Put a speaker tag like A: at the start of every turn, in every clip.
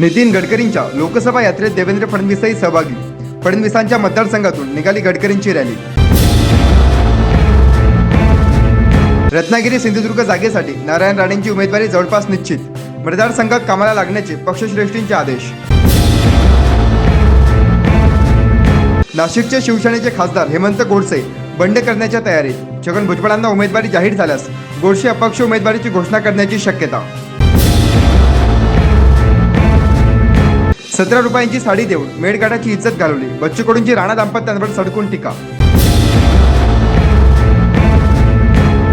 A: नितीन गडकरींच्या लोकसभा यात्रेत देवेंद्र फडणवीसही सहभागी. फडणवीसांच्या मतदारसंघातून निघाली गडकरींची रॅली. रत्नागिरी सिंधुदुर्ग जागेसाठी नारायण राणेंची उमेदवारी जवळपास निश्चित. मतदारसंघात कामाला लागण्याचे पक्षश्रेष्ठींचे आदेश. नाशिकचे शिवसेनेचे खासदार हेमंत गोडसे बंड करण्याच्या तयारीत. छगन भुजबळांना उमेदवारी जाहीर झाल्यास गोडसे अपक्ष उमेदवारीची घोषणा करण्याची शक्यता. सतरा रुपयांची साडी देऊन मेडगाडाची इज्जत घालवली. बच्चू कडूंची राणा दाम्पत्यांवर सडकून टीका.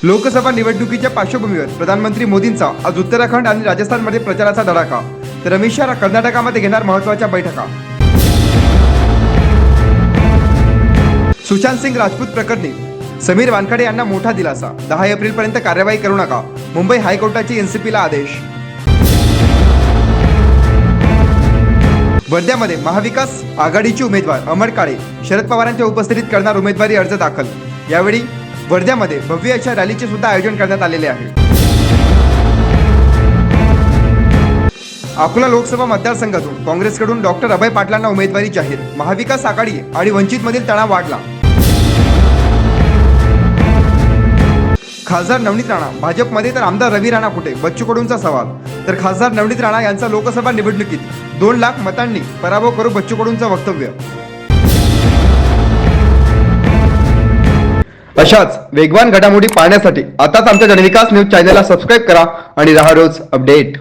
A: लोकसभा निवडणुकीच्या पार्श्वभूमीवर प्रधानमंत्री मोदींचा आज उत्तराखंड आणि राजस्थानमध्ये प्रचाराचा धडाका. तर अमित शहा कर्नाटकामध्ये घेणार महत्त्वाच्या बैठका. सुशांत सिंग राजपूत प्रकरणी समीर वानखडे यांना मोठा दिलासा. दहा एप्रिलपर्यंत कार्यवाही करू नका. मुंबई हायकोर्टाची एनसीपीला आदेश. वर्ध्यामध्ये महाविकास आघाडीचे उमेदवार अमर काळे शरद पवारांच्या उपस्थितीत करणार उमेदवारी अर्ज दाखल. यावेळी वर्ध्यामध्ये भव्य अशा रॅलीचे सुद्धा आयोजन करण्यात आलेले आहे. अकोला लोकसभा मतदारसंघातून काँग्रेसकडून डॉक्टर अभय पाटलांना उमेदवारी जाहीर. महाविकास आघाडी आणि वंचितमधील तणाव वाढला. खासदार नवनीत राणा भाजपमध्ये तर आमदार रवी राणा कुठे? बच्चू कडूंचा सवाल. तर खासदार नवनीत राणा यांचा लोकसभा निवडणुकीत. दोन लाख मतांनी पराभव करू बच्चू कडूंचं वक्तव्य. अशाच वेगवान घडामोडी पाहण्यासाठी आताच आमच्या जनविकास न्यूज चॅनलला सबस्क्राईब करा आणि राहा रोज अपडेट.